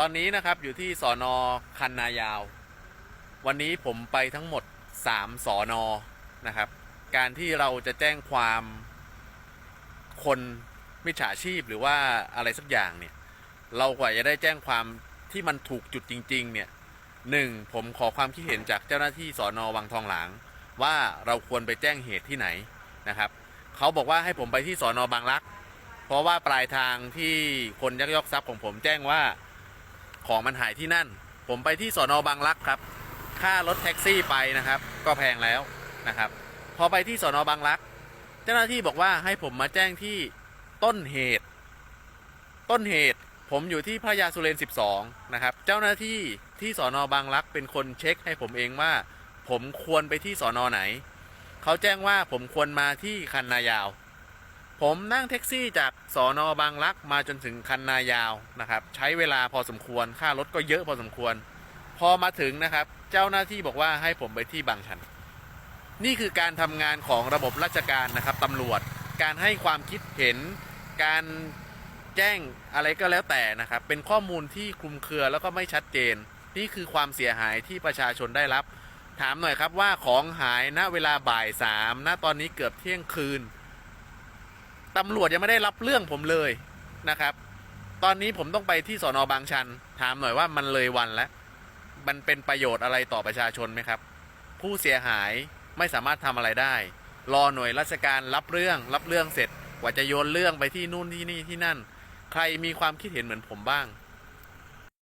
ตอนนี้นะครับอยู่ที่สอนอคันนายาว วันนี้ผมไปทั้งหมด 3สอนอนะครับ การที่เราจะแจ้งความคนมิจฉาชีพหรือว่าอะไรสักอย่างเนี่ย เรากว่าจะได้แจ้งความที่มันถูกจุดจริง ๆ เนี่ยหนึ่งผมขอความคิดเห็นจากเจ้าหน้าที่สอนอวังทองหลาง ว่าเราควรไปแจ้งเหตุที่ไหนนะครับเขาบอกว่าให้ผมไปที่สอนอบางรัก เพราะว่าปลายทางที่คนยักยอกทรัพย์ของผมแจ้งว่า ของมันหายที่นั่น ผมไปที่สอนอบางรักครับ ค่ารถแท็กซี่ไปนะครับ ก็แพงแล้วนะครับ พอไปที่สอนอบางรัก เจ้าหน้าที่บอกว่าให้ผมมาแจ้งที่ต้นเหตุ ต้นเหตุผมอยู่ที่พระยาสุเรน 12 นะครับ เจ้าหน้าที่ที่สอนอบางรักเป็นคนเช็คให้ผมเองว่า ผมควรไปที่สอนอไหน เขาแจ้งว่าผมควรมาที่คันนายาว ผมนั่งแท็กซี่จากสอนอบางรักมาจนถึงคันนายาวนะครับ ใช้เวลาพอสมควร ค่ารถก็เยอะพอสมควร พอมาถึงนะครับ เจ้าหน้าที่บอกว่าให้ผมไปที่บางชัน นี่คือการทำงานของระบบราชการนะครับตำรวจ การให้ความคิดเห็น การแจ้งอะไรก็แล้วแต่นะครับ เป็นข้อมูลที่คลุมเครือแล้วก็ไม่ชัดเจน นี่คือความเสียหายที่ประชาชนได้รับ ถามหน่อยครับว่าของหายณเวลาบ่ายสามณตอนนี้เกือบเที่ยงคืน ตำรวจยังไม่ได้รับเรื่องผมเลยนะครับ ตอนนี้ผมต้องไปที่สอนอบางชัน ถามหน่อยว่ามันเลยวันแล้ว มันเป็นประโยชน์อะไรต่อประชาชนไหมครับ ผู้เสียหายไม่สามารถทำอะไรได้ รอหน่วยราชการรับเรื่อง รับเรื่องเสร็จ กว่าจะโยนเรื่องไปที่นู่นที่นี่ที่นั่น ใครมีความคิดเห็นเหมือนผมบ้าง